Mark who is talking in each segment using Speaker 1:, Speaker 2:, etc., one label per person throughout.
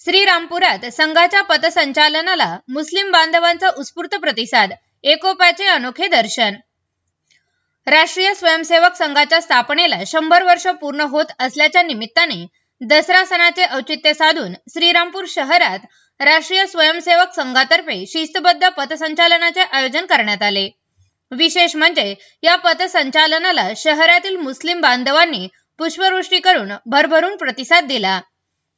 Speaker 1: श्रीरामपुरात संघाच्या पथसंचालनाला मुस्लिम बांधवांचा उत्स्फूर्त प्रतिसाद एकोप्याचे अनोखे दर्शन. राष्ट्रीय स्वयंसेवक संघाच्या स्थापनेला शंभर वर्ष पूर्ण होत असल्याच्या निमित्ताने दसरा सणाचे औचित्य साधून श्रीरामपूर शहरात राष्ट्रीय स्वयंसेवक संघातर्फे शिस्तबद्ध पथसंचालनाचे आयोजन करण्यात आले. विशेष म्हणजे या पथसंचालनाला शहरातील मुस्लिम बांधवांनी पुष्पवृष्टी करून भरभरून प्रतिसाद दिला.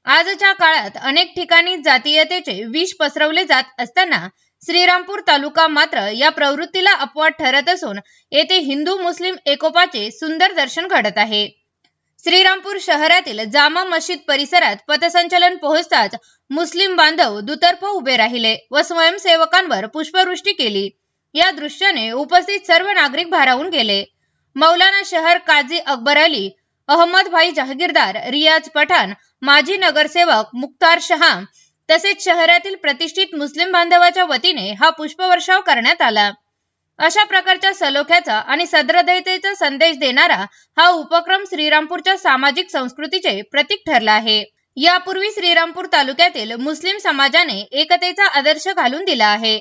Speaker 1: आजच्या काळात अनेक ठिकाणी जातीयतेचे विष पसरवले जात असताना श्रीरामपूर तालुका मात्र या प्रवृत्तीला अपवाद ठरत असून येथे हिंदू मुस्लिम एकोपाचे सुंदर दर्शन घडत आहे. श्रीरामपूर शहरातील जामा मशीद परिसरात पथसंचलन पोहोचताच मुस्लिम बांधव दुतर्फ उभे राहिले व स्वयंसेवकांवर पुष्पवृष्टी केली. या दृश्याने उपस्थित सर्व नागरिक भारावून गेले. मौलाना शहर काझी अकबर अली अहमद भाई जहागीरदार रियाज पठाण माजी नगरसेवक मुख्तार शहा तसेच शहरातील प्रतिष्ठित मुस्लिम बांधवाच्या वतीने हा पुष्पवर्षाव करण्यात आला. अशा प्रकारच्या सलोख्याचा आणि सद्रदयतेचा संदेश देणारा हा उपक्रम श्रीरामपूरच्या सामाजिक संस्कृतीचे प्रतीक ठरला आहे. यापूर्वी श्रीरामपूर तालुक्यातील मुस्लिम समाजाने एकतेचा आदर्श घालून दिला आहे.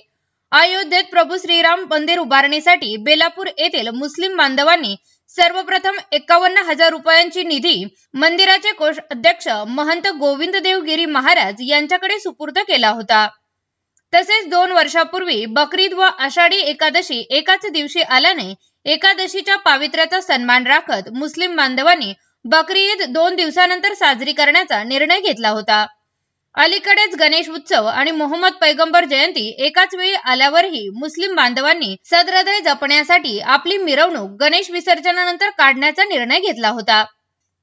Speaker 1: अयोध्येत प्रभू श्रीराम मंदिर उभारणीसाठी बेलापूर येथील मुस्लिम बांधवांनी सर्वप्रथम एकावन्न हजार रुपयांची निधी मंदिराचे कोष अध्यक्ष महंत गोविंद देवगिरी महाराज यांच्याकडे सुपूर्द केला होता. तसेच दोन वर्षापूर्वी बकरीद व आषाढी एकादशी एकाच दिवशी आल्याने एकादशीच्या पावित्र्याचा सन्मान राखत मुस्लिम बांधवांनी बकरी ईद दोन दिवसानंतर साजरी करण्याचा निर्णय घेतला होता. अलीकडेच गणेश उत्सव आणि मोहम्मद पैगंबर जयंती एकाच वेळी आल्यावरही मुस्लिम बांधवांनी सदहृदय जपण्यासाठी आपली मिरवणूक गणेश विसर्जनानंतर काढण्याचा निर्णय घेतला होता.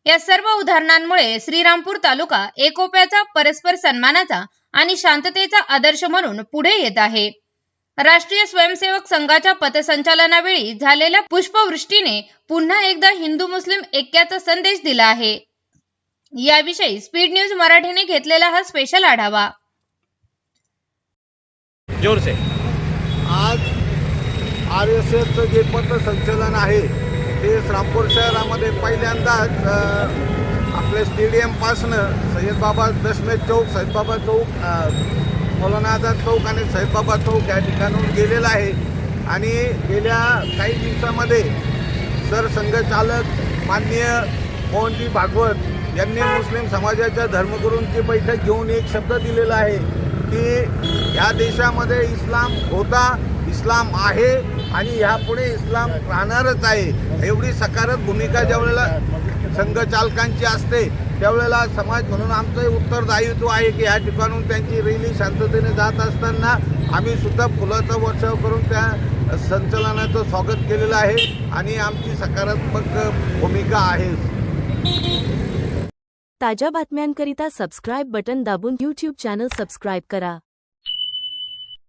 Speaker 1: या सर्व उदाहरणांमुळे श्रीरामपूर तालुका एकोप्याचा परस्पर सन्मानाचा आणि शांततेचा आदर्श म्हणून पुढे येत आहे. राष्ट्रीय स्वयंसेवक संघाच्या पथसंचालनावेळी झालेल्या पुष्पवृष्टीने पुन्हा एकदा हिंदू मुस्लिम ऐक्याचा संदेश दिला आहे. याविषयी स्पीड न्यूज मराठीने घेतलेला हा स्पेशल आढावा.
Speaker 2: जोर से
Speaker 3: आज आर एस एफचं जे पथसंचलन आहे ते श्रामपूर शहरामध्ये पहिल्यांदाच आपल्या स्टेडियमपासनं सय्यदबाबा दशमेध चौक सय्यदबाबा चौक मौलाना आझाद चौक आणि सय्यदबाबा चौक या ठिकाणून गेलेला आहे. आणि गेल्या काही दिवसामध्ये सरसंघचालक माननीय मोहनजी भागवत यांनी मुस्लिम समाजाच्या धर्मगुरूंची बैठक घेऊन एक शब्द दिलेला आहे की या देशामध्ये इस्लाम होता इस्लाम आहे आणि ह्यापुढे इस्लाम राहणारच आहे. एवढी सकारात्मक भूमिका ज्यावेळेला संघचालकांची असते त्यावेळेला समाज म्हणून आमचं उत्तरदायित्व आहे की या ठिकाणून त्यांची रॅली शांततेने जात असताना आम्ही सुद्धा फुलाचा वर्षाव करून त्या संचलनाचं स्वागत केलेलं आहे आणि आमची सकारात्मक भूमिका आहे.
Speaker 4: ताज्या बातम्यांकरिता सबस्क्राईब बटन दाबून यूट्यूब चॅनल सबस्क्राईब करा.